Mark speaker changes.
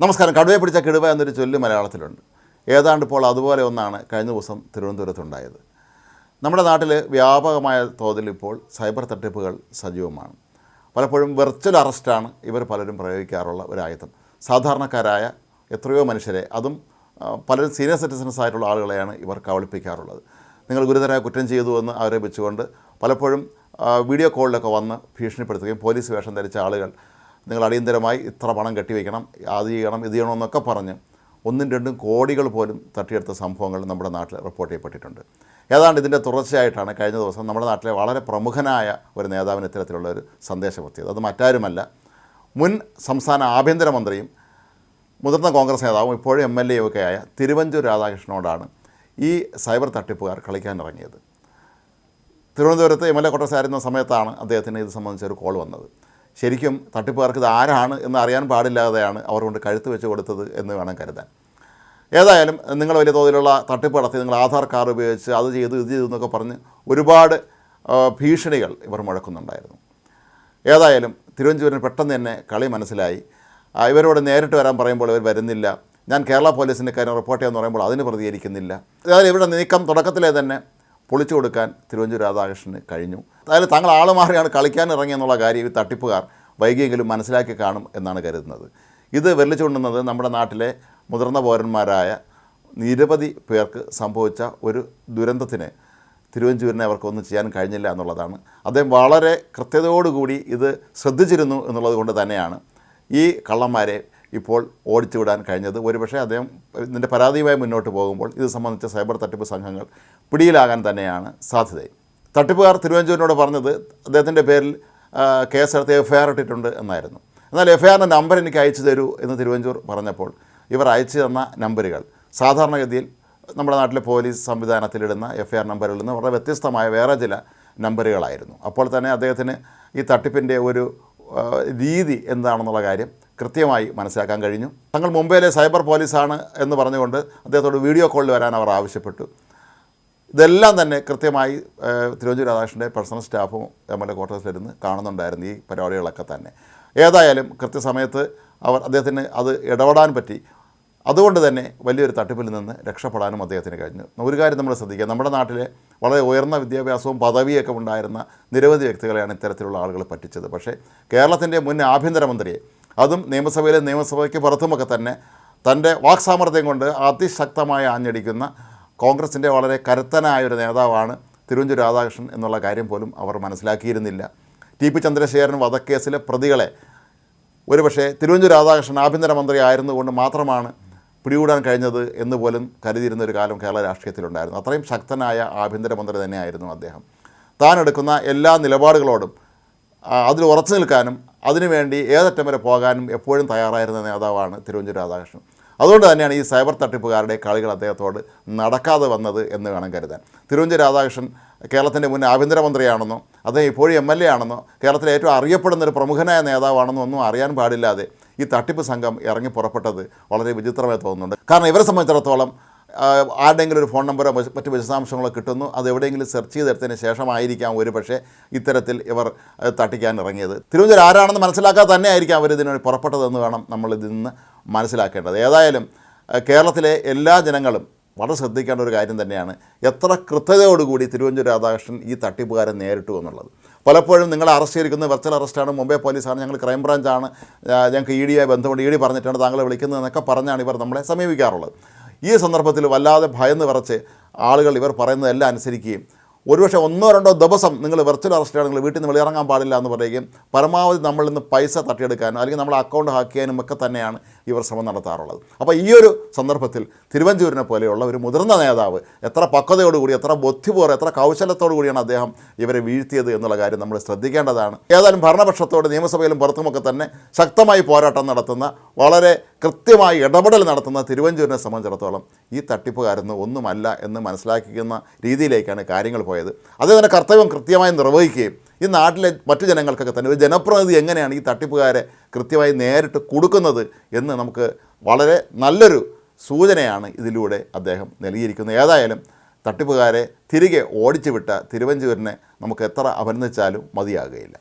Speaker 1: നമസ്കാരം. കടുവയെ പിടിച്ച കിടുവ എന്നൊരു ചൊല്ല് മലയാളത്തിലുണ്ട്. ഏതാണ്ട് ഇപ്പോൾ അതുപോലെ ഒന്നാണ് കഴിഞ്ഞ ദിവസം തിരുവനന്തപുരത്തുണ്ടായത് നമ്മുടെ നാട്ടിൽ വ്യാപകമായ തോതിൽ ഇപ്പോൾ സൈബർ തട്ടിപ്പുകൾ സജീവമാണ്. പലപ്പോഴും വെർച്വൽ അറസ്റ്റാണ് ഇവർ പലരും പ്രയോഗിക്കാറുള്ള ഒരു സാധാരണക്കാരായ എത്രയോ മനുഷ്യരെ അതും പലരും സീനിയർ സിറ്റിസൺസ് ആയിട്ടുള്ള ആളുകളെയാണ് ഇവർ കവളിപ്പിക്കാറുള്ളത് നിങ്ങൾ ഗുരുതരമായ കുറ്റം ചെയ്തു എന്ന് അവരെ വെച്ചുകൊണ്ട് പലപ്പോഴും വീഡിയോ കോളിലൊക്കെ വന്ന് ഭീഷണിപ്പെടുത്തുകയും പോലീസ് വേഷം ധരിച്ച ആളുകൾ നിങ്ങൾ അടിയന്തരമായി ഇത്ര പണം കെട്ടിവെക്കണം അത് ചെയ്യണം ഇത് ചെയ്യണമെന്നൊക്കെ പറഞ്ഞ് ഒന്നും രണ്ടും കോടികൾ പോലും തട്ടിയെടുത്ത സംഭവങ്ങൾ നമ്മുടെ നാട്ടിൽ റിപ്പോർട്ട് ചെയ്യപ്പെട്ടിട്ടുണ്ട്. ഏതാണ്ട് ഇതിന്റെ തുടർച്ചയായിട്ടാണ് കഴിഞ്ഞ ദിവസം നമ്മുടെ നാട്ടിലെ വളരെ പ്രമുഖനായ ഒരു നേതാവിന് ഇത്തരത്തിലുള്ള ഒരു സന്ദേശമെത്തിയത് അത് മറ്റാരുമല്ല മുൻ സംസ്ഥാന ആഭ്യന്തരമന്ത്രിയും മുതിർന്ന കോൺഗ്രസ് നേതാവും ഇപ്പോഴും എം എൽ എ ഒക്കെ ആയ തിരുവഞ്ചൂർ രാധാകൃഷ്ണനോടാണ് ഈ സൈബർ തട്ടിപ്പുകാർ കളിക്കാനിറങ്ങിയത് തിരുവനന്തപുരത്ത് എം എൽ എ കോട്ടസ് ആയിരുന്ന സമയത്താണ് അദ്ദേഹത്തിന് ഇത് സംബന്ധിച്ച ഒരു കോൾ വന്നത്. ശരിക്കും തട്ടിപ്പുകാർക്ക് ഇത് ആരാണ് എന്ന് അറിയാൻ പാടില്ലാതെയാണ് അവർ കൊണ്ട് കഴുത്ത് വെച്ച് കൊടുത്തത് എന്ന് വേണം കരുതാൻ. ഏതായാലും നിങ്ങൾ വലിയ തോതിലുള്ള തട്ടിപ്പ് നടത്തി നിങ്ങൾ ആധാർ കാർഡ് ഉപയോഗിച്ച് അത് ചെയ്തു ഇത് ചെയ്തു എന്നൊക്കെ പറഞ്ഞ് ഒരുപാട് ഭീഷണികൾ ഇവർ മുഴക്കുന്നുണ്ടായിരുന്നു. ഏതായാലും തിരുവനന്തപുരം പെട്ടെന്ന് തന്നെ കളി മനസ്സിലായി. ഇവരോട് നേരിട്ട് വരാൻ പറയുമ്പോൾ ഇവർ വരുന്നില്ല. ഞാൻ കേരള പോലീസിന്റെ കാര്യം റിപ്പോർട്ട് ചെയ്യാമെന്ന് പറയുമ്പോൾ അതിന് പ്രതികരിക്കുന്നില്ല. അതായത് ഇവരുടെ നീക്കം തുടക്കത്തിലെ തന്നെ പൊളിച്ചു കൊടുക്കാൻ തിരുവഞ്ചൂർ രാധാകൃഷ്ണന് കഴിഞ്ഞു. അതായത് തങ്ങൾ ആൾ മാറിയാണ് കളിക്കാൻ ഇറങ്ങിയെന്നുള്ള കാര്യം ഈ തട്ടിപ്പുകാർ വൈകിയെങ്കിലും മനസ്സിലാക്കി കാണും എന്നാണ് കരുതുന്നത്. ഇത് വെല്ലിച്ചുകൊണ്ടുന്നത് നമ്മുടെ നാട്ടിലെ മുതിർന്ന പൗരന്മാരായ നിരവധി പേർക്ക് സംഭവിച്ച ഒരു ദുരന്തത്തിന് തിരുവഞ്ചൂരിനെ അവർക്കൊന്നും ചെയ്യാൻ കഴിഞ്ഞില്ല എന്നുള്ളതാണ്. അദ്ദേഹം വളരെ കൃത്യതയോടുകൂടി ഇത് ശ്രദ്ധിച്ചിരുന്നു എന്നുള്ളത് കൊണ്ട് തന്നെയാണ് ഈ കള്ളന്മാരെ ഇപ്പോൾ ഓടിച്ചു വിടാൻ കഴിഞ്ഞത്. ഒരുപക്ഷെ അദ്ദേഹം ഇതിന്റെ പരാതിയുമായി മുന്നോട്ട് പോകുമ്പോൾ ഇത് സംബന്ധിച്ച സൈബർ തട്ടിപ്പ് സംഘങ്ങൾ പിടിയിലാകാൻ തന്നെയാണ് സാധ്യത തട്ടിപ്പുകാർ തിരുവഞ്ചൂരിനോട് പറഞ്ഞത് അദ്ദേഹത്തിന്റെ പേരിൽ കേസ് കേസെടുത്ത് എഫ് ഐ ആർ ഇട്ടിട്ടുണ്ട് എന്നായിരുന്നു. എന്നാൽ എഫ് ഐ ആറിന്റെ നമ്പർ എനിക്ക് അയച്ചു തരൂ എന്ന് തിരുവഞ്ചൂർ പറഞ്ഞപ്പോൾ ഇവർ അയച്ചു തന്ന നമ്പറുകൾ. സാധാരണഗതിയിൽ നമ്മുടെ നാട്ടിലെ പോലീസ് സംവിധാനത്തിലിടുന്ന എഫ് ഐ ആർ നമ്പറിൽ നിന്ന് വളരെ വ്യത്യസ്തമായ വേറെ ചില നമ്പറുകളായിരുന്നു. അപ്പോൾ തന്നെ അദ്ദേഹത്തിന് ഈ തട്ടിപ്പിന്റെ ഒരു രീതി എന്താണെന്നുള്ള കാര്യം കൃത്യമായി മനസ്സിലാക്കാൻ കഴിഞ്ഞു. തങ്ങൾ മുംബൈയിലെ സൈബർ പോലീസാണ് എന്ന് പറഞ്ഞുകൊണ്ട് അദ്ദേഹത്തോട് വീഡിയോ കോളിൽ വരാൻ അവർ ആവശ്യപ്പെട്ടു. ഇതെല്ലാം തന്നെ കൃത്യമായി തിരുവഞ്ചൂർ രാധാകൃഷ്ണന്റെ പേഴ്സണൽ സ്റ്റാഫും എം എൽ എ ക്വാർട്ടേഴ്സിലിരുന്ന് കാണുന്നുണ്ടായിരുന്നു ഈ പരിപാടികളൊക്കെ തന്നെ. ഏതായാലും കൃത്യസമയത്ത് അവർ അദ്ദേഹത്തിന് അത് ഇടപെടാൻ പറ്റി. അതുകൊണ്ട് തന്നെ വലിയൊരു തട്ടിപ്പിൽ നിന്ന് രക്ഷപ്പെടാനും അദ്ദേഹത്തിന് കഴിഞ്ഞു. ഒരു കാര്യം നമ്മൾ ശ്രദ്ധിക്കുക നമ്മുടെ നാട്ടിലെ വളരെ ഉയർന്ന വിദ്യാഭ്യാസവും പദവിയൊക്കെ ഉണ്ടായിരുന്ന നിരവധി വ്യക്തികളെയാണ് ഇത്തരത്തിലുള്ള ആളുകൾ പറ്റിച്ചത്. പക്ഷേ കേരളത്തിന്റെ മുൻ ആഭ്യന്തരമന്ത്രിയെ അതും നിയമസഭയിലെ നിയമസഭയ്ക്ക് പുറത്തുമൊക്കെ തന്നെ തന്റെ വാക്സാമർഥ്യം കൊണ്ട് അതിശക്തമായി ആഞ്ഞടിക്കുന്ന കോൺഗ്രസിന്റെ വളരെ കരുത്തനായ ഒരു നേതാവാണ് തിരുവഞ്ചൂർ രാധാകൃഷ്ണൻ എന്നുള്ള കാര്യം പോലും അവർ മനസ്സിലാക്കിയിരുന്നില്ല. ടി പി ചന്ദ്രശേഖരൻ വധക്കേസിലെ പ്രതികളെ ഒരുപക്ഷെ തിരുവഞ്ചൂർ രാധാകൃഷ്ണൻ ആഭ്യന്തരമന്ത്രി ആയിരുന്നുകൊണ്ട് മാത്രമാണ് പിടികൂടാൻ കഴിഞ്ഞത് എന്ന് പോലും കരുതിയിരുന്ന ഒരു കാലം കേരള രാഷ്ട്രീയത്തിലുണ്ടായിരുന്നു. അത്രയും ശക്തനായ ആഭ്യന്തരമന്ത്രി തന്നെയായിരുന്നു അദ്ദേഹം. താൻ എടുക്കുന്ന എല്ലാ നിലപാടുകളോടും അതിൽ ഉറച്ചു നിൽക്കാനും അതിനുവേണ്ടി ഏതറ്റം വരെ പോകാനും എപ്പോഴും തയ്യാറായിരുന്ന നേതാവാണ് തിരുവഞ്ചൂർ രാധാകൃഷ്ണൻ. അതുകൊണ്ട് തന്നെയാണ് ഈ സൈബർ തട്ടിപ്പുകാരുടെ കളികൾ അദ്ദേഹത്തോട് നടക്കാതെ വന്നത് എന്ന് വേണം കരുതാൻ. തിരുവഞ്ചൂർ രാധാകൃഷ്ണൻ കേരളത്തിന്റെ മുൻ ആഭ്യന്തരമന്ത്രിയാണെന്നോ അദ്ദേഹം ഇപ്പോഴും എം എൽ എ ആണെന്നോ കേരളത്തിലെ ഏറ്റവും അറിയപ്പെടുന്ന ഒരു പ്രമുഖനായ നേതാവാണെന്നോ ഒന്നും അറിയാൻ പാടില്ലാതെ ഈ തട്ടിപ്പ് സംഘം ഇറങ്ങി പുറപ്പെട്ടത് വളരെ വിചിത്രമായി തോന്നുന്നുണ്ട്. കാരണം ഇവരെ സംബന്ധിച്ചിടത്തോളം ആരുടെങ്കിലും ഒരു ഫോൺ നമ്പറോ മറ്റ് വിശദാംശങ്ങളോ കിട്ടുന്നു അത് എവിടെയെങ്കിലും സെർച്ച് ചെയ്തെടുത്തതിന് ശേഷമായിരിക്കാം ഒരു പക്ഷേ ഇത്തരത്തിൽ ഇവർ തട്ടിക്കാൻ ഇറങ്ങിയത്. തിരുവനന്തപുരം ആരാണെന്ന് മനസ്സിലാക്കാതെ തന്നെ ആയിരിക്കാം അവർ ഇതിനു പുറപ്പെട്ടതെന്ന് വേണം നമ്മൾ ഇതിൽ നിന്ന് മനസ്സിലാക്കേണ്ടത്. ഏതായാലും കേരളത്തിലെ എല്ലാ ജനങ്ങളും വളരെ ശ്രദ്ധിക്കേണ്ട ഒരു കാര്യം തന്നെയാണ് എത്ര കൃത്യതയോടുകൂടി തിരുവഞ്ചൂർ രാധാകൃഷ്ണൻ ഈ തട്ടിപ്പുകാരെ നേരിട്ടു എന്നുള്ളത്. പലപ്പോഴും നിങ്ങൾ അറസ്റ്റ് ചെയ്തിരിക്കുന്നത് വെർച്വൽ അറസ്റ്റാണ് മുംബൈ പോലീസാണ് ഞങ്ങൾ ക്രൈംബ്രാഞ്ചാണ് ഞങ്ങൾക്ക് ഇ ഡിയായി ബന്ധമുണ്ട് ഇ ഡി പറഞ്ഞിട്ടാണ് താങ്കളെ വിളിക്കുന്നതെന്നൊക്കെ പറഞ്ഞാണ് ഇവർ നമ്മളെ സമീപിക്കാറുള്ളത്. ഈ സന്ദർഭത്തിൽ വല്ലാതെ ഭയന്ന് വിറച്ച് ആളുകൾ ഇവർ പറയുന്നതെല്ലാം അനുസരിക്കുകയും ഒരുപക്ഷെ ഒന്നോ രണ്ടോ ദിവസം നിങ്ങൾ വെർച്വൽ അറസ്റ്റാണെങ്കിൽ വീട്ടിൽ നിന്ന് വെളിയിറങ്ങാൻ പാടില്ല എന്ന് പറയുകയും പരമാവധി നമ്മളിൽ നിന്ന് പൈസ തട്ടിയെടുക്കാനും അല്ലെങ്കിൽ നമ്മളെ അക്കൗണ്ട് ഹാക്ക് ചെയ്യാനും ഒക്കെ തന്നെയാണ് ഇവർ ശ്രമം നടത്താറുള്ളത്. അപ്പോൾ ഈ ഒരു സന്ദർഭത്തിൽ തിരുവഞ്ചൂരിനെ പോലെയുള്ള ഒരു മുതിർന്ന നേതാവ് എത്ര പക്വതയോടുകൂടി എത്ര ബുദ്ധിപൂർവം എത്ര കൗശലത്തോടു കൂടിയാണ് അദ്ദേഹം ഇവരെ വീഴ്ത്തിയത് എന്നുള്ള കാര്യം നമ്മൾ ശ്രദ്ധിക്കേണ്ടതാണ്. ഏതായാലും ഭരണപക്ഷത്തോട് നിയമസഭയിലും പുറത്തുമൊക്കെ തന്നെ ശക്തമായി പോരാട്ടം നടത്തുന്ന വളരെ കൃത്യമായി ഇടപെടൽ നടത്തുന്ന തിരുവഞ്ചൂരിനെ സംബന്ധിച്ചിടത്തോളം ഈ തട്ടിപ്പുകാരൊന്നും ഒന്നുമല്ല എന്ന് മനസ്സിലാക്കിക്കുന്ന രീതിയിലേക്കാണ് കാര്യങ്ങൾ പോയത്. അതേ തന്നെ കർത്തവ്യം കൃത്യമായി നിർവഹിക്കുകയും ഈ നാട്ടിലെ മറ്റു ജനങ്ങൾക്കൊക്കെ തന്നെ ഒരു ജനപ്രതിനിധി എങ്ങനെയാണ് ഈ തട്ടിപ്പുകാരെ കൃത്യമായി നേരിട്ട് കൊടുക്കുന്നത് എന്ന് നമുക്ക് വളരെ നല്ലൊരു സൂചനയാണ് ഇതിലൂടെ അദ്ദേഹം നൽകിയിരിക്കുന്നത്. ഏതായാലും തട്ടിപ്പുകാരെ തിരികെ ഓടിച്ചു വിട്ട തിരുവഞ്ചൂരിനെ നമുക്ക് എത്ര അഭിനന്ദിച്ചാലും മതിയാകുകയില്ല